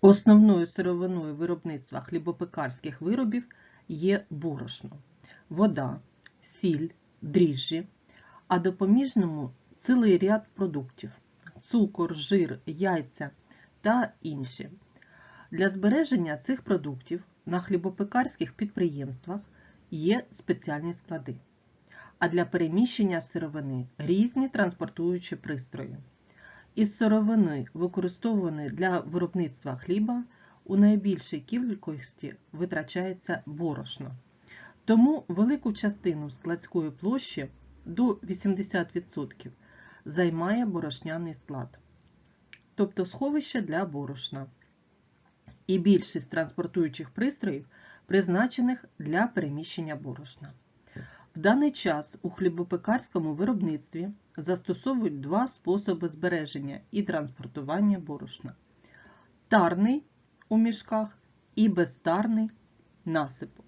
Основною сировиною виробництва хлібопекарських виробів є борошно, вода, сіль, дріжджі, а допоміжному цілий ряд продуктів цукор, жир, яйця та інші. Для збереження цих продуктів на хлібопекарських підприємствах є спеціальні склади, а для переміщення сировини різні транспортуючі пристрої. Із сировини, використовуваної для виробництва хліба, у найбільшій кількості витрачається борошно. Тому велику частину складської площі до 80% займає борошняний склад, тобто сховище для борошна. І більшість транспортуючих пристроїв призначених для переміщення борошна. В даний час у хлібопекарському виробництві застосовують два способи збереження і транспортування борошна: тарний у мішках і безтарний насипом.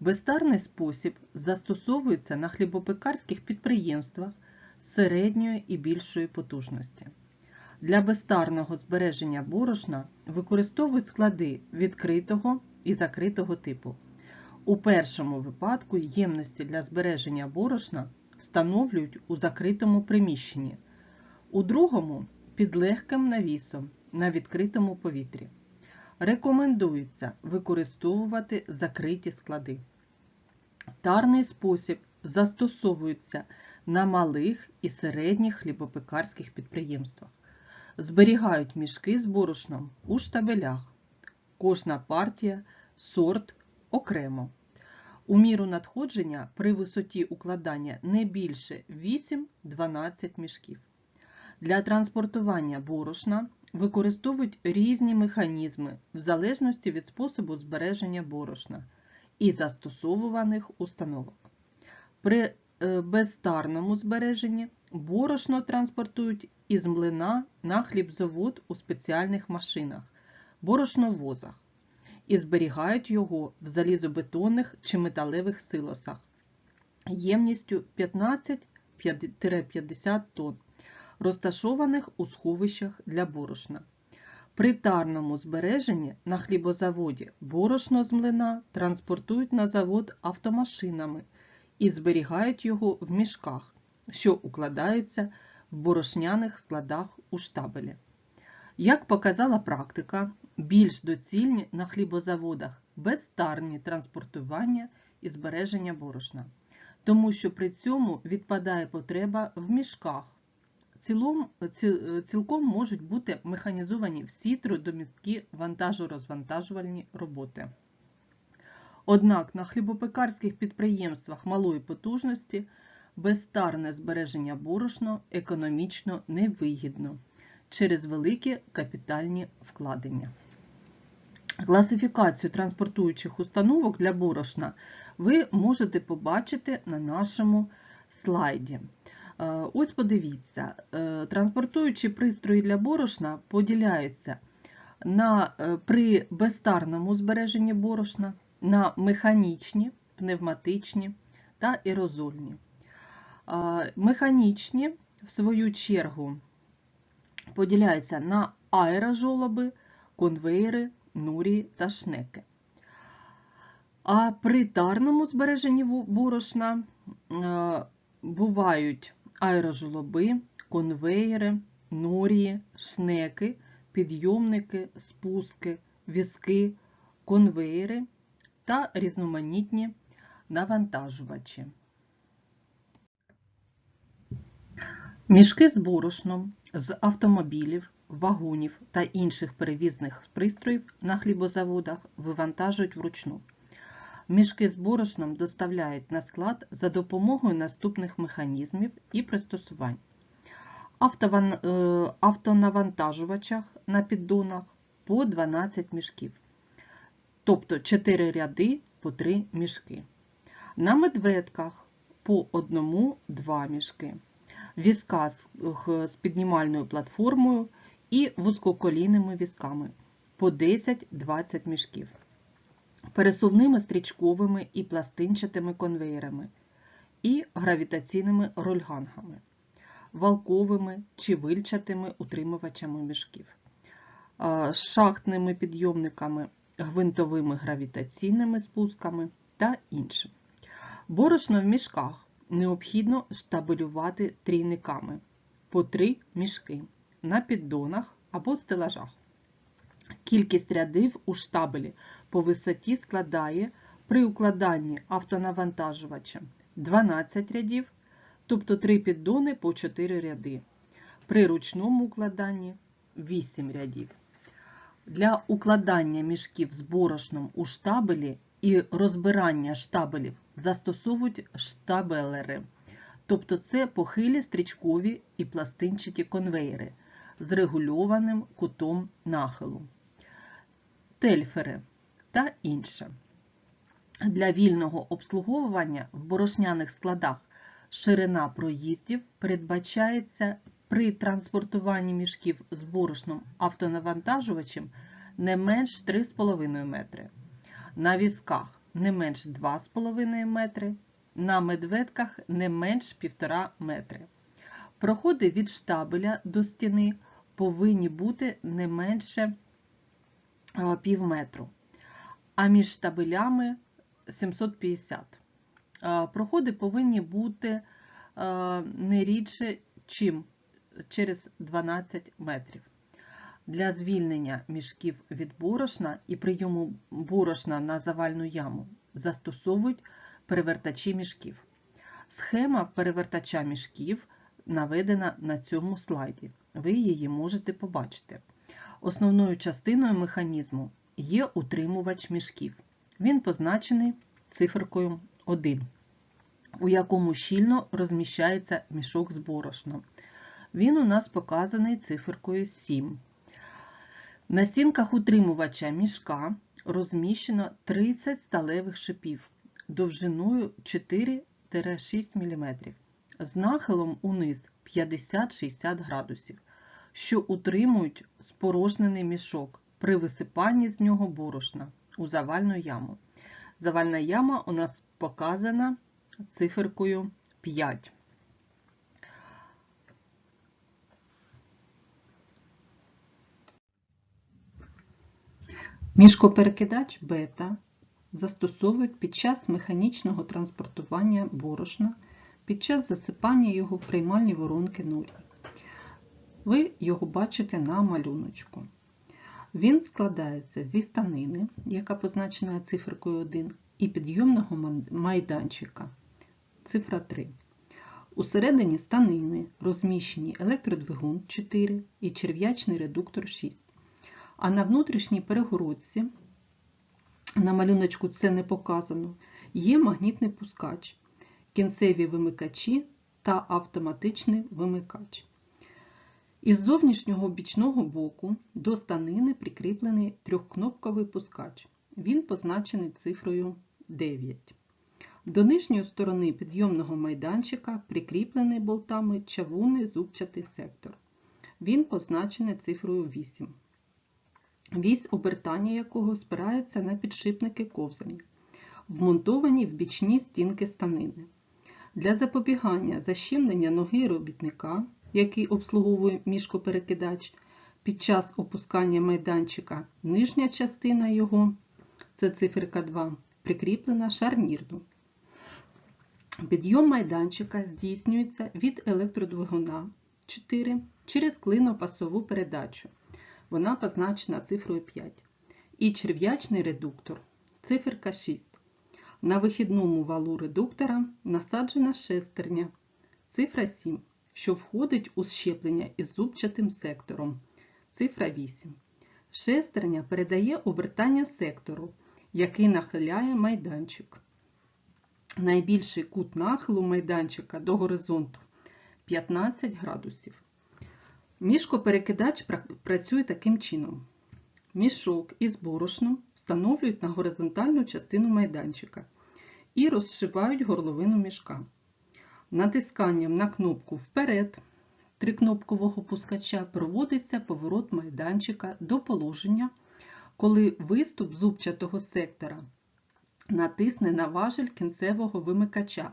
Безтарний спосіб застосовується на хлібопекарських підприємствах середньої і більшої потужності. Для безтарного збереження борошна використовують склади відкритого і закритого типу. У першому випадку ємності для збереження борошна встановлюють у закритому приміщенні, у другому під легким навісом на відкритому повітрі. Рекомендується використовувати закриті склади. Тарний спосіб застосовується на малих і середніх хлібопекарських підприємствах. Зберігають мішки з борошном у штабелях. Кожна партія, сорт окремо. У міру надходження при висоті укладання не більше 8-12 мішків. Для транспортування борошна використовують різні механізми в залежності від способу збереження борошна і застосовуваних установок. При е, безтарному збереженні борошно транспортують із млина на хлібзавод у спеціальних машинах, борошновозах і зберігають його в залізобетонних чи металевих силосах ємністю 15-50 тонн, розташованих у сховищах для борошна. При тарному збереженні на хлібозаводі борошно з млина транспортують на завод автомашинами і зберігають його в мішках, що укладаються в борошняних складах у штабелі. Як показала практика, більш доцільні на хлібозаводах безтарні транспортування і збереження борошна, тому що при цьому відпадає потреба в мішках. Цілом, цілком можуть бути механізовані всі трудомісткі вантажо-розвантажувальні роботи. Однак на хлібопекарських підприємствах малої потужності безтарне збереження борошна економічно невигідно через великі капітальні вкладення. Класифікацію транспортуючих установок для борошна ви можете побачити на нашому слайді. Е, ось подивіться, е, транспортуючі пристрої для борошна поділяються на, е, при безтарному збереженні борошна на механічні, пневматичні та аерозольні. Механічні, в свою чергу, поділяються на аерожолоби, конвейери, нурі та шнеки. А при тарному збереженні борошна бувають аерожолоби, конвейери, норії, шнеки, підйомники, спуски, візки, конвейери та різноманітні навантажувачі. Мішки з борошном з автомобілів, вагонів та інших перевізних пристроїв на хлібозаводах вивантажують вручну. Мішки з борошном доставляють на склад за допомогою наступних механізмів і пристосувань. Е, автонавантажувачах на піддонах по 12 мішків, тобто 4 ряди по 3 мішки. На медведках по 1-2 мішки, візка з піднімальною платформою і вузькоколійними візками по 10-20 мішків пересувними стрічковими і пластинчатими конвеєрами і гравітаційними рольгангами, валковими чи вильчатими утримувачами мішків. шахтними підйомниками, гвинтовими гравітаційними спусками та іншим. Борошно в мішках необхідно штабелювати трійниками по три мішки на піддонах або стелажах. Кількість рядів у штабелі по висоті складає при укладанні автонавантажувача 12 рядів, тобто 3 піддони по 4 ряди. При ручному укладанні 8 рядів. Для укладання мішків з борошном у штабелі і розбирання штабелів застосовують штабелери, тобто це похилі стрічкові і пластинчаті конвейери з регульованим кутом нахилу, тельфери та інше. Для вільного обслуговування в борошняних складах ширина проїздів передбачається при транспортуванні мішків з борошном автонавантажувачем не менш 3,5 метри, на візках не менш 2,5 метри, на медведках не менш 1,5 метри. Проходи від штабеля до стіни повинні бути не менше пів метру, а між штабелями 750. Проходи повинні бути не рідше, чим через 12 метрів. Для звільнення мішків від борошна і прийому борошна на завальну яму застосовують перевертачі мішків. Схема перевертача мішків наведена на цьому слайді. Ви її можете побачити. Основною частиною механізму є утримувач мішків. Він позначений циферкою 1, у якому щільно розміщається мішок з борошном. Він у нас показаний циферкою 7. На стінках утримувача мішка розміщено 30 сталевих шипів довжиною 4-6 мм з нахилом униз 50-60 градусів, що утримують спорожнений мішок при висипанні з нього борошна у завальну яму. Завальна яма у нас показана циферкою 5. Мішкоперекидач бета застосовують під час механічного транспортування борошна, під час засипання його в приймальні воронки норі. Ви його бачите на малюночку. Він складається зі станини, яка позначена циферкою 1, і підйомного майданчика цифра 3. Усередині станини розміщені електродвигун 4 і черв'ячний редуктор 6. А на внутрішній перегородці, на малюночку це не показано, є магнітний пускач, кінцеві вимикачі та автоматичний вимикач. Із зовнішнього бічного боку до станини прикріплений трьохкнопковий пускач. Він позначений цифрою 9. До нижньої сторони підйомного майданчика прикріплений болтами чавунний зубчатий сектор. Він позначений цифрою 8. Вісь обертання якого спирається на підшипники ковзання, вмонтовані в бічні стінки станини. Для запобігання защемлення ноги робітника, який обслуговує мішкоперекидач, під час опускання майданчика нижня частина його, це циферка 2, прикріплена шарнірно. Підйом майданчика здійснюється від електродвигуна 4 через клинопасову передачу. Вона позначена цифрою 5. І черв'ячний редуктор циферка 6. На вихідному валу редуктора насаджена шестерня цифра 7, що входить у щеплення із зубчатим сектором цифра 8. Шестерня передає обертання сектору, який нахиляє майданчик. Найбільший кут нахилу майданчика до горизонту 15 градусів. Мішкоперекидач працює таким чином. Мішок із борошном встановлюють на горизонтальну частину майданчика і розшивають горловину мішка. Натисканням на кнопку Вперед трикнопкового пускача проводиться поворот майданчика до положення, коли виступ зубчатого сектора натисне на важель кінцевого вимикача,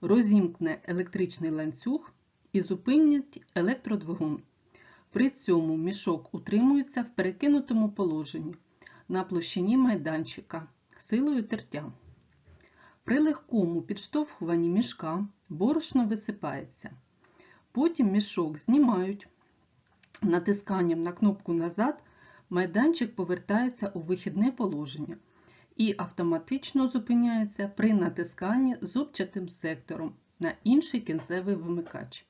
розімкне електричний ланцюг і зупинить електродвигун. При цьому мішок утримується в перекинутому положенні на площині майданчика силою тертя. При легкому підштовхуванні мішка борошно висипається. Потім мішок знімають. Натисканням на кнопку назад майданчик повертається у вихідне положення і автоматично зупиняється при натисканні зубчатим сектором на інший кінцевий вимикач.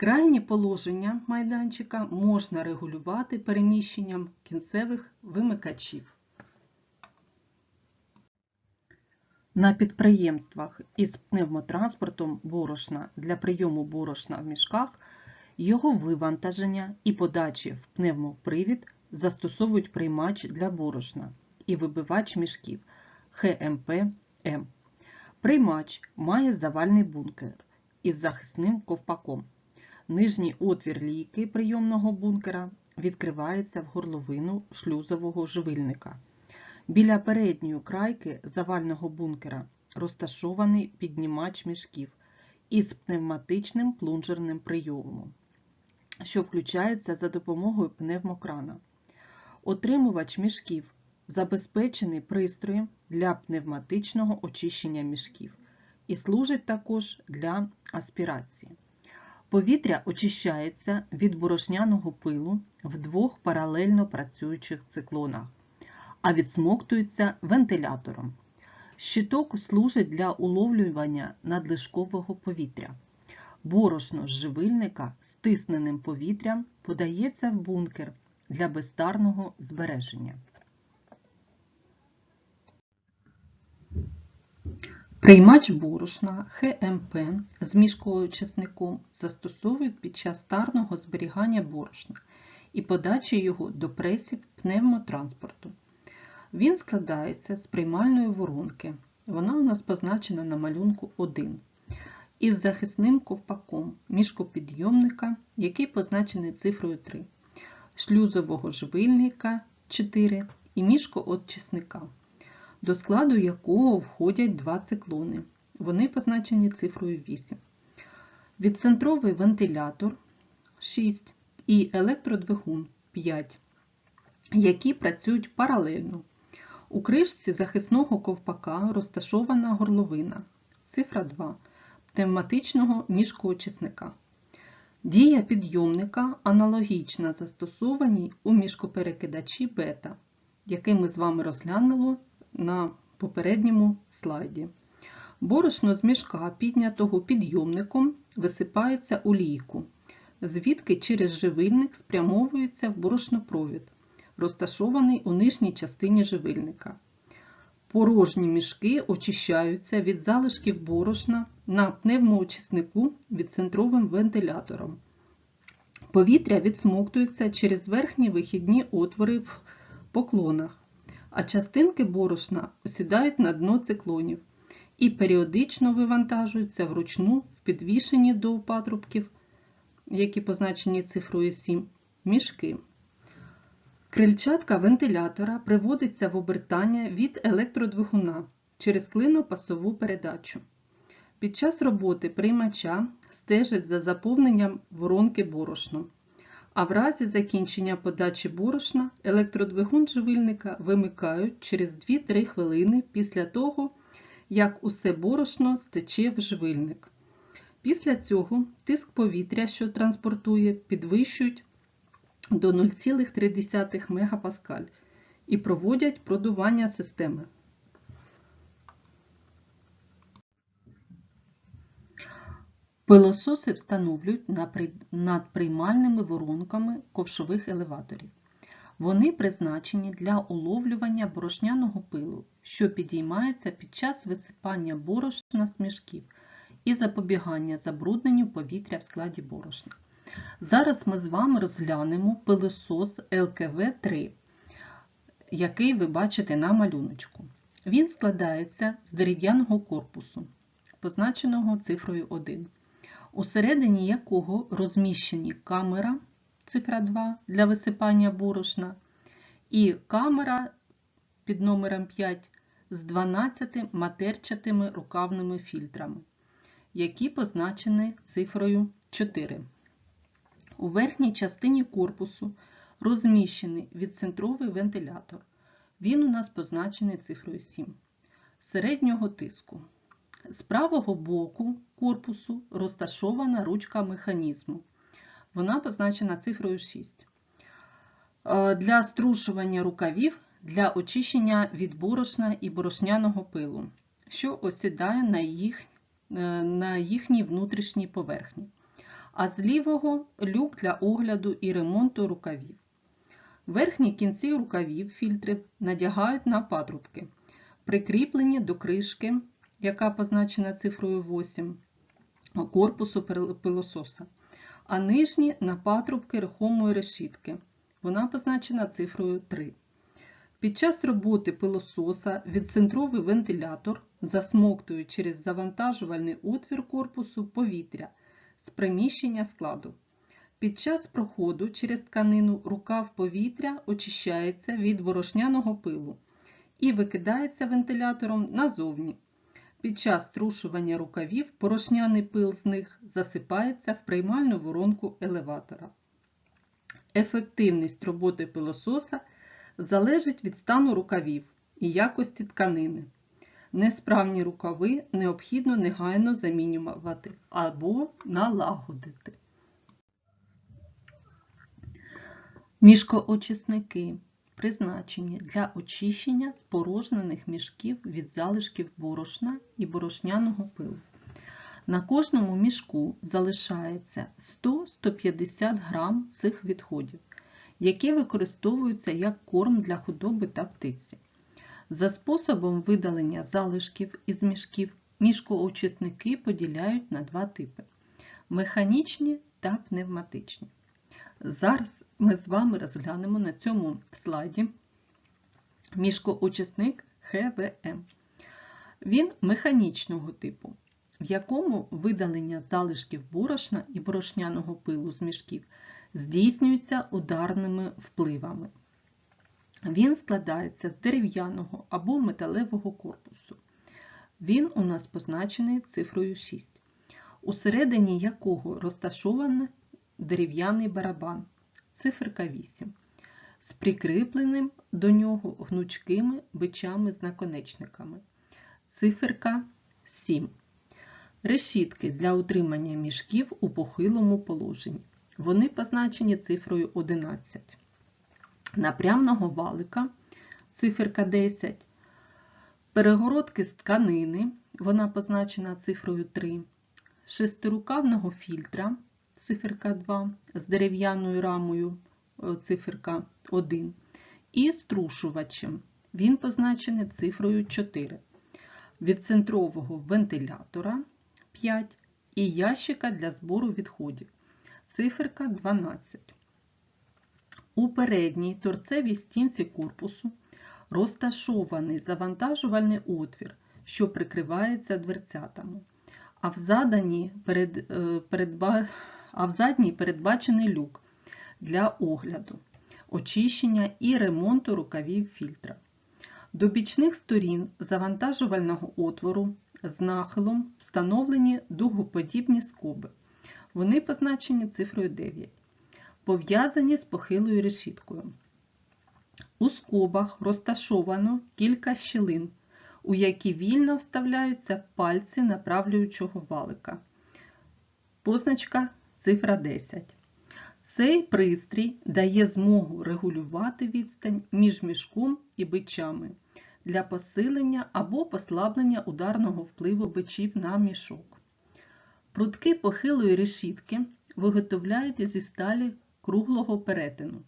Крайнє положення майданчика можна регулювати переміщенням кінцевих вимикачів. На підприємствах із пневмотранспортом борошна для прийому борошна в мішках його вивантаження і подачі в пневмопривід застосовують приймач для борошна і вибивач мішків ХМП-М. Приймач має завальний бункер із захисним ковпаком. Нижній отвір лійки прийомного бункера відкривається в горловину шлюзового живильника. Біля передньої крайки завального бункера розташований піднімач мішків із пневматичним плунжерним прийомом, що включається за допомогою пневмокрана. Отримувач мішків забезпечений пристроєм для пневматичного очищення мішків і служить також для аспірації. Повітря очищається від борошняного пилу в двох паралельно працюючих циклонах, а відсмоктується вентилятором. Щиток служить для уловлювання надлишкового повітря. Борошно з живильника стисненим повітрям подається в бункер для безстарного збереження. Приймач борошна ХМП з мішкою-часником застосовують під час старного зберігання борошна і подачі його до пресів пневмотранспорту. Він складається з приймальної воронки. Вона у нас позначена на малюнку 1. Із захисним ковпаком мішкопідйомника, який позначений цифрою 3, шлюзового живильника 4 і мішкоочисника до складу якого входять два циклони. Вони позначені цифрою 8. Відцентровий вентилятор 6 і електродвигун 5, які працюють паралельно. У кришці захисного ковпака розташована горловина, цифра 2 пневматичного мішкоочисника. Дія підйомника аналогічна застосованій у мішкоперекидачі бета, який ми з вами розглянули на попередньому слайді. Борошно з мішка, піднятого підйомником, висипається у лійку, звідки через живильник спрямовується в борошнопровід, розташований у нижній частині живильника. Порожні мішки очищаються від залишків борошна на пневмоочиснику відцентровим вентилятором. Повітря відсмоктується через верхні вихідні отвори в поклонах а частинки борошна осідають на дно циклонів і періодично вивантажуються вручну в підвішені до патрубків, які позначені цифрою 7, мішки. Крильчатка вентилятора приводиться в обертання від електродвигуна через клинопасову передачу. Під час роботи приймача стежить за заповненням воронки борошном а в разі закінчення подачі борошна електродвигун живильника вимикають через 2-3 хвилини після того, як усе борошно стече в живильник. Після цього тиск повітря, що транспортує, підвищують до 0,3 МПа і проводять продування системи. Пилососи встановлюють над приймальними воронками ковшових елеваторів. Вони призначені для уловлювання борошняного пилу, що підіймається під час висипання борошна з мішків і запобігання забрудненню повітря в складі борошна. Зараз ми з вами розглянемо пилосос ЛКВ-3, який ви бачите на малюночку. Він складається з дерев'яного корпусу, позначеного цифрою 1 усередині якого розміщені камера цифра 2 для висипання борошна, і камера під номером 5 з 12 матерчатими рукавними фільтрами, які позначені цифрою 4. У верхній частині корпусу розміщений відцентровий вентилятор. Він у нас позначений цифрою 7 середнього тиску. З правого боку корпусу розташована ручка механізму. Вона позначена цифрою 6. Е, Для струшування рукавів для очищення від борошна і борошняного пилу, що осідає на, їх, е, на їхній внутрішній поверхні. А з лівого люк для огляду і ремонту рукавів. Верхні кінці рукавів фільтрів надягають на патрубки, прикріплені до кришки, яка позначена цифрою 8, корпусу пилососа, а нижні на патрубки рухомої решітки. Вона позначена цифрою 3. Під час роботи пилососа відцентровий вентилятор засмоктує через завантажувальний отвір корпусу повітря з приміщення складу. Під час проходу через тканину рукав повітря очищається від борошняного пилу і викидається вентилятором назовні. Під час струшування рукавів порошняний пил з них засипається в приймальну воронку елеватора. Ефективність роботи пилососа залежить від стану рукавів і якості тканини. Несправні рукави необхідно негайно замінювати або налагодити. Мішкоочисники призначені для очищення спорожнених мішків від залишків борошна і борошняного пилу. На кожному мішку залишається 100-150 грам цих відходів, які використовуються як корм для худоби та птиці. За способом видалення залишків із мішків мішкоочисники поділяють на два типи механічні та пневматичні. Зараз ми з вами розглянемо на цьому слайді мішкоочисник ХВМ. Він механічного типу, в якому видалення залишків борошна і борошняного пилу з мішків здійснюється ударними впливами. Він складається з дерев'яного або металевого корпусу. Він у нас позначений цифрою 6, усередині якого розташований дерев'яний барабан, циферка 8, з прикріпленим до нього гнучкими бичами з наконечниками, циферка 7. Решітки для утримання мішків у похилому положенні. Вони позначені цифрою 11. Напрямного валика, циферка 10. Перегородки з тканини, вона позначена цифрою 3. Шестирукавного фільтра, циферка 2, з дерев'яною рамою, циферка 1. І струшувачем. Він позначений цифрою 4. Від центрового вентилятора 5 і ящика для збору відходів. Циферка 12. У передній торцевій стінці корпусу розташований завантажувальний отвір, що прикривається дверцятами, а в, заданій перед, передба, а в задній передбачений люк для огляду, очищення і ремонту рукавів фільтра. До бічних сторін завантажувального отвору з нахилом встановлені дугоподібні скоби. Вони позначені цифрою 9, пов'язані з похилою решіткою. У скобах розташовано кілька щілин, у які вільно вставляються пальці направлюючого валика. Позначка цифра 10. Цей пристрій дає змогу регулювати відстань між мішком і бичами для посилення або послаблення ударного впливу бичів на мішок. Прутки похилої решітки виготовляють зі сталі круглого перетину.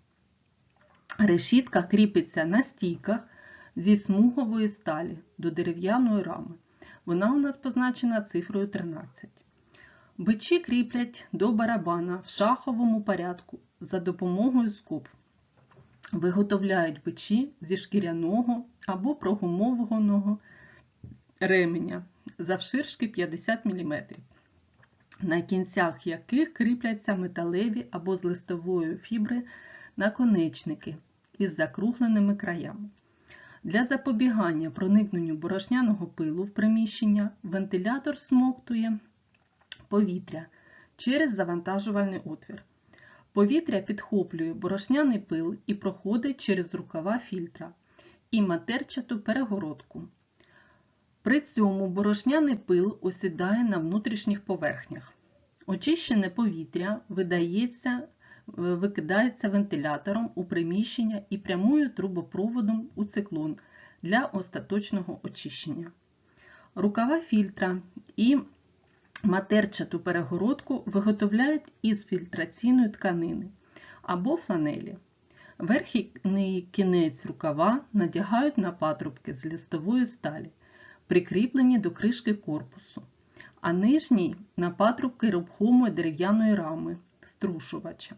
Решітка кріпиться на стійках зі смугової сталі до дерев'яної рами. Вона у нас позначена цифрою 13. Бичі кріплять до барабана в шаховому порядку за допомогою скоб. Виготовляють бичі зі шкіряного або прогумованого ременя завширшки 50 мм, на кінцях яких кріпляться металеві або з листової фібри наконечники із закругленими краями. Для запобігання проникненню борошняного пилу в приміщення вентилятор смоктує повітря через завантажувальний отвір. Повітря підхоплює борошняний пил і проходить через рукава фільтра і матерчату перегородку. При цьому борошняний пил осідає на внутрішніх поверхнях. Очищене повітря видається, викидається вентилятором у приміщення і прямує трубопроводом у циклон для остаточного очищення. Рукава фільтра і матерчату перегородку виготовляють із фільтраційної тканини або фланелі. Верхній кінець рукава надягають на патрубки з листової сталі, прикріплені до кришки корпусу, а нижній на патрубки рухомої дерев'яної рами струшувача.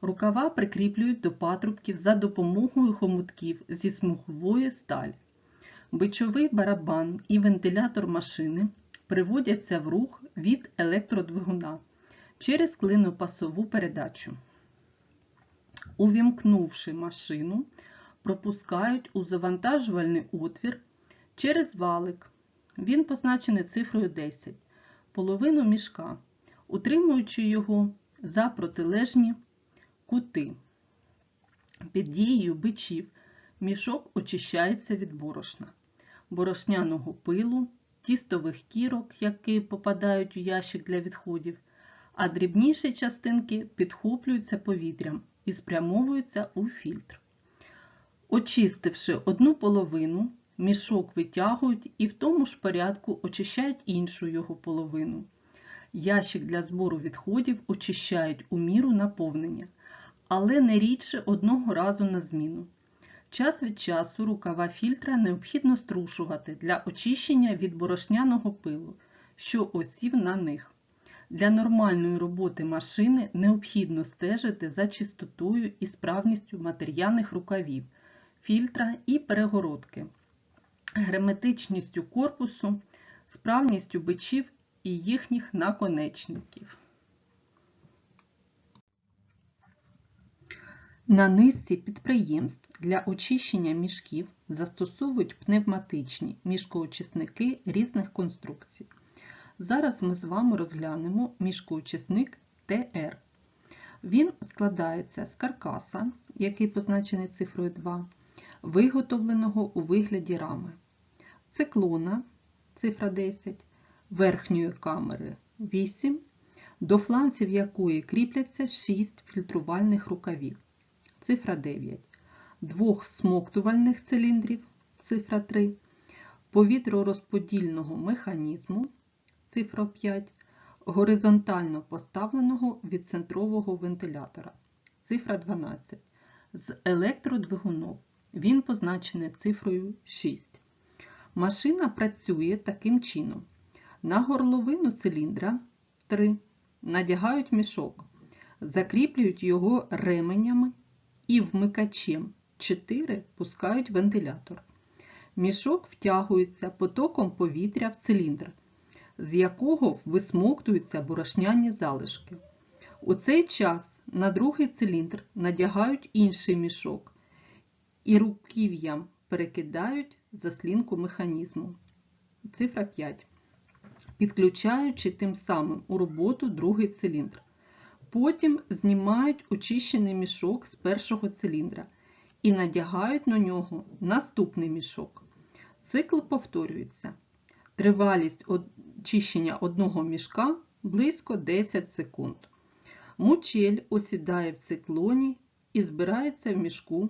Рукава прикріплюють до патрубків за допомогою хомутків зі смугової сталі. Бичовий барабан і вентилятор машини приводяться в рух від електродвигуна через клинопасову передачу. Увімкнувши машину, пропускають у завантажувальний отвір через валик. Він позначений цифрою 10, половину мішка, утримуючи його за протилежні кути. Під дією бичів мішок очищається від борошна, борошняного пилу, тістових кірок, які попадають у ящик для відходів, а дрібніші частинки підхоплюються повітрям і спрямовуються у фільтр. Очистивши одну половину, мішок витягують і в тому ж порядку очищають іншу його половину. Ящик для збору відходів очищають у міру наповнення, але не рідше одного разу на зміну. Час від часу рукава фільтра необхідно струшувати для очищення від борошняного пилу, що осів на них. Для нормальної роботи машини необхідно стежити за чистотою і справністю матеріальних рукавів, фільтра і перегородки, герметичністю корпусу, справністю бичів і їхніх наконечників. На низці підприємств для очищення мішків застосовують пневматичні мішкоочисники різних конструкцій. Зараз ми з вами розглянемо мішкоочисник ТР. Він складається з каркаса, який позначений цифрою 2, виготовленого у вигляді рами, циклона цифра 10, верхньої камери 8, до фланців якої кріпляться 6 фільтрувальних рукавів цифра 9, двох смоктувальних циліндрів цифра 3, повітророзподільного механізму цифра 5, горизонтально поставленого відцентрового вентилятора цифра 12, з електродвигуном. Він позначений цифрою 6. Машина працює таким чином. На горловину циліндра 3 надягають мішок, закріплюють його ременями і вмикачем 4 пускають вентилятор. Мішок втягується потоком повітря в циліндр, з якого висмоктуються борошняні залишки. У цей час на другий циліндр надягають інший мішок і руків'ям перекидають заслінку механізму. Цифра 5. Підключаючи тим самим у роботу другий циліндр. Потім знімають очищений мішок з першого циліндра і надягають на нього наступний мішок. Цикл повторюється. Тривалість очищення одного мішка близько 10 секунд. Мучель осідає в циклоні і збирається в мішку,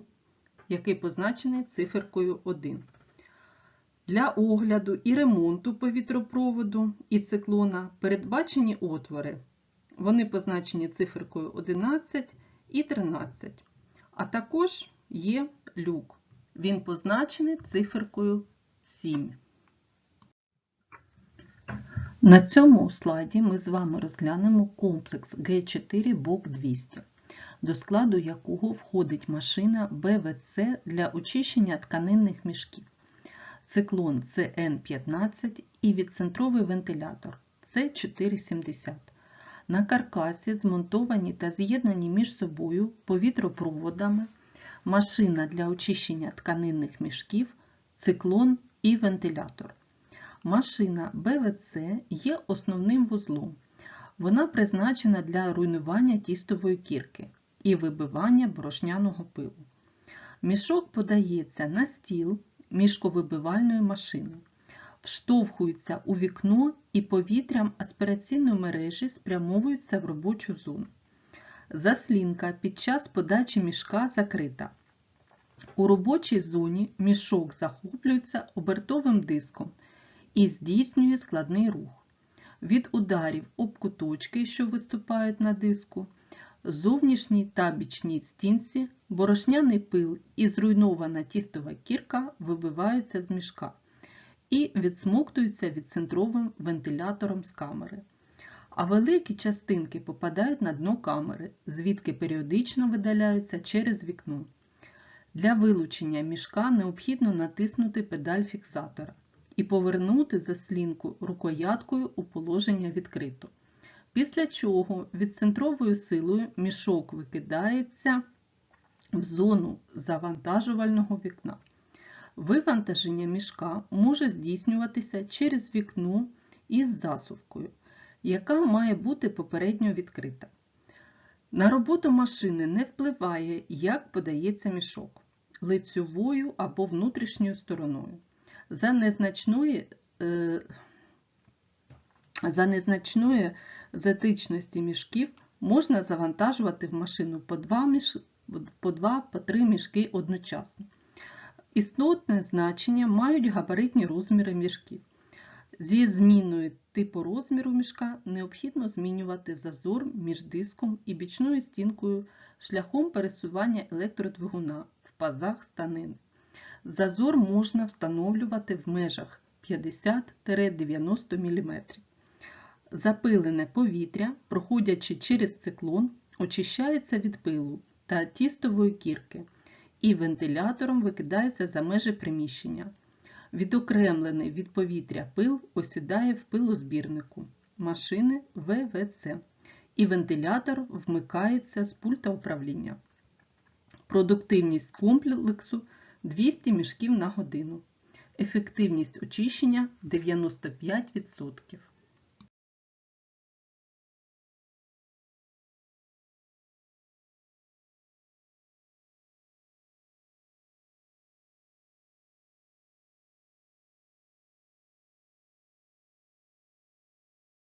який позначений циферкою 1. Для огляду і ремонту повітропроводу і циклона передбачені отвори. Вони позначені циферкою 11 і 13. А також є люк. Він позначений циферкою 7. На цьому слайді ми з вами розглянемо комплекс G4 BOK 200, до складу якого входить машина БВЦ для очищення тканинних мішків, циклон CN15 і відцентровий вентилятор C470. На каркасі змонтовані та з'єднані між собою повітропроводами, машина для очищення тканинних мішків, циклон і вентилятор. Машина БВЦ є основним вузлом. Вона призначена для руйнування тістової кірки і вибивання борошняного пилу. Мішок подається на стіл мішковибивальної машини, вштовхується у вікно і повітрям аспіраційної мережі спрямовується в робочу зону. Заслінка під час подачі мішка закрита. У робочій зоні мішок захоплюється обертовим диском і здійснює складний рух. Від ударів об куточки, що виступають на диску, зовнішній та бічній стінці, борошняний пил і зруйнована тістова кірка вибиваються з мішка і відсмоктуються відцентровим вентилятором з камери. А великі частинки попадають на дно камери, звідки періодично видаляються через вікно. Для вилучення мішка необхідно натиснути педаль фіксатора і повернути заслінку рукояткою у положення відкрито. Після чого відцентровою силою мішок викидається в зону завантажувального вікна. Вивантаження мішка може здійснюватися через вікно із засувкою, яка має бути попередньо відкрита. На роботу машини не впливає, як подається мішок лицьовою або внутрішньою стороною. За незначної, е, за незначної затичності мішків можна завантажувати в машину по 2 міш... по 2-3 мішки одночасно. Істотне значення мають габаритні розміри мішків. Зі зміною типу розміру мішка необхідно змінювати зазор між диском і бічною стінкою шляхом пересування електродвигуна в пазах станини. Зазор можна встановлювати в межах 50-90 мм. Запилене повітря, проходячи через циклон, очищається від пилу та тістової кірки і вентилятором викидається за межі приміщення. Відокремлений від повітря пил осідає в пилозбірнику машини ВВЦ і вентилятор вмикається з пульта управління. Продуктивність комплексу 200 мішків на годину. Ефективність очищення 95%.